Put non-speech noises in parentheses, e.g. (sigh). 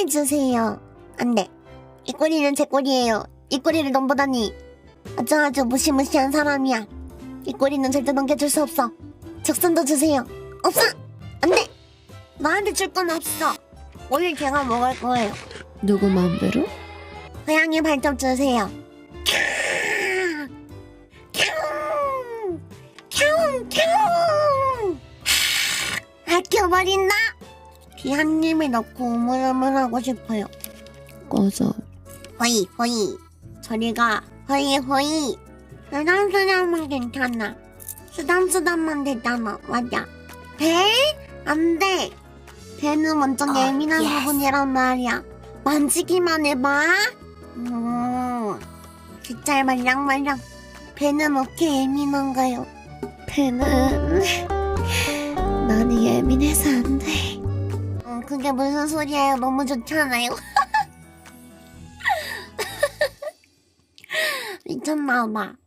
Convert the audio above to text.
꼬리 주세요. 안 돼. 이 꼬리는 제 꼬리예요. 이 꼬리를 넘보다니. 아주 아주 무시무시한 사람이야. 이 꼬리는 절대 넘겨줄 수 없어. 적선도 주세요. 없어! 안 돼! 나한테 줄 건 없어. 오늘 제가 먹을 거예요. 누구 마음대로? 고양이 발톱 주세요. 캬웅! 캬웅! 아껴버린다! 비한 입에 넣고 우물우물 하고 싶어요. 꺼져. 호이, 호이. 저리가, 호이, 호이. 쓰담 쓰담만 괜찮아. 쓰담 쓰담만 되잖아. 맞아. 배? 안 돼. 배는 완전 아, 예민한 예스. 부분이란 말이야. 만지기만 해봐. 음, 진짜 말랑말랑. 배는 어떻게 예민한가요? 배는 (laughs) 나는 예민해서 안 돼. 음, 그게 무슨 소리예요? 너무 좋잖아요. (laughs) 미쳤나봐.